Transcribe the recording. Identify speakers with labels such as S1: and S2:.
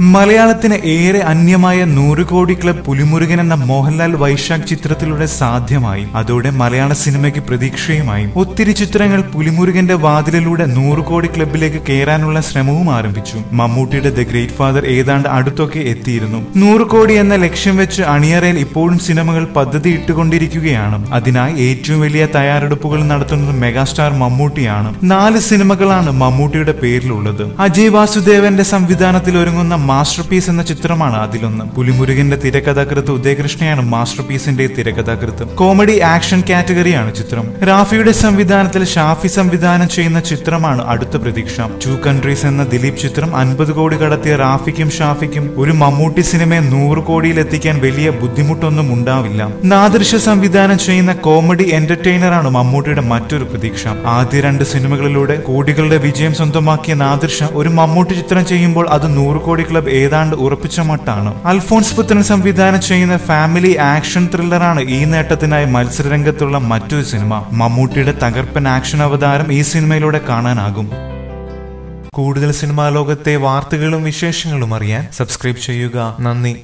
S1: മലയാളത്തിന് ഏറെ അന്യമായ നൂറ് കോടി ക്ലബ് പുലിമുരുകൻ എന്ന മോഹൻലാൽ വൈശാഖ് ചിത്രത്തിലൂടെ സാധ്യമായി. അതോടെ മലയാള സിനിമയ്ക്ക് പ്രതീക്ഷയുമായി. ഒത്തിരി ചിത്രങ്ങൾ പുലിമുരുകന്റെ വാതിലിലൂടെ നൂറ് കോടി ക്ലബിലേക്ക് കയറാനുള്ള ശ്രമവും ആരംഭിച്ചു. മമ്മൂട്ടിയുടെ ദ ഗ്രേറ്റ് ഫാദർ ഏതാണ്ട് അടുത്തൊക്കെ എത്തിയിരുന്നു. നൂറ് കോടി എന്ന ലക്ഷ്യം വെച്ച് അണിയറയിൽ ഇപ്പോഴും സിനിമകൾ പദ്ധതി ഇട്ടുകൊണ്ടിരിക്കുകയാണ് അതിനായി ഏറ്റവും വലിയ തയ്യാറെടുപ്പുകൾ നടത്തുന്നത് മെഗാസ്റ്റാർ മമ്മൂട്ടിയാണ്. നാല് സിനിമകളാണ് മമ്മൂട്ടിയുടെ പേരിലുള്ളത്. അജയ് വാസുദേവന്റെ സംവിധാനത്തിൽ ഒരുങ്ങുന്ന മാസ്റ്റർ പീസ് എന്ന ചിത്രമാണ് അതിലൊന്ന്. പുലിമുരുകന്റെ തിരക്കഥാകൃത്ത് ഉദയകൃഷ്ണയാണ് മാസ്റ്റർ പീസിന്റെ തിരക്കഥാകൃത്ത്. കോമഡി ആക്ഷൻ കാറ്റഗറിയാണ് ചിത്രം. റാഫിയുടെ സംവിധാനത്തിൽ ഷാഫി സംവിധാനം ചെയ്യുന്ന ചിത്രമാണ് അടുത്ത പ്രതീക്ഷ. ടു കൺട്രീസ് എന്ന ദിലീപ് ചിത്രം അൻപത് കോടി കടത്തിയ റാഫിക്കും ഷാഫിക്കും ഒരു മമ്മൂട്ടി സിനിമയെ നൂറ് കോടിയിൽ എത്തിക്കാൻ വലിയ ബുദ്ധിമുട്ടൊന്നും ഉണ്ടാവില്ല. നാദൃശ്യ സംവിധാനം ചെയ്യുന്ന കോമഡി എന്റർടൈനറാണ് മമ്മൂട്ടിയുടെ മറ്റൊരു പ്രതീക്ഷ. ആദ്യ രണ്ട് സിനിമകളിലൂടെ കോടികളുടെ വിജയം സ്വന്തമാക്കിയ നാദൃശ ഒരു മമ്മൂട്ടി ചിത്രം ചെയ്യുമ്പോൾ അത് നൂറ് കോടി ക്ലബ് ഏതാണ്ട് ഉറപ്പിച്ച മട്ടാണ്. അൽഫോൺസ് പുത്രൻ സംവിധാനം ചെയ്യുന്ന ഫാമിലി ആക്ഷൻ ത്രില്ലറാണ് ഈ നേട്ടത്തിനായി മത്സരരംഗത്തുള്ള മറ്റൊരു സിനിമ മമ്മൂട്ടിയുടെ തകർപ്പൻ ആക്ഷൻ അവതാരം ഈ സിനിമയിലൂടെ കാണാനാകും. കൂടുതൽ സിനിമാ ലോകത്തെ വാർത്തകളും വിശേഷങ്ങളും അറിയാൻ സബ്സ്ക്രൈബ് ചെയ്യുക. നന്ദി.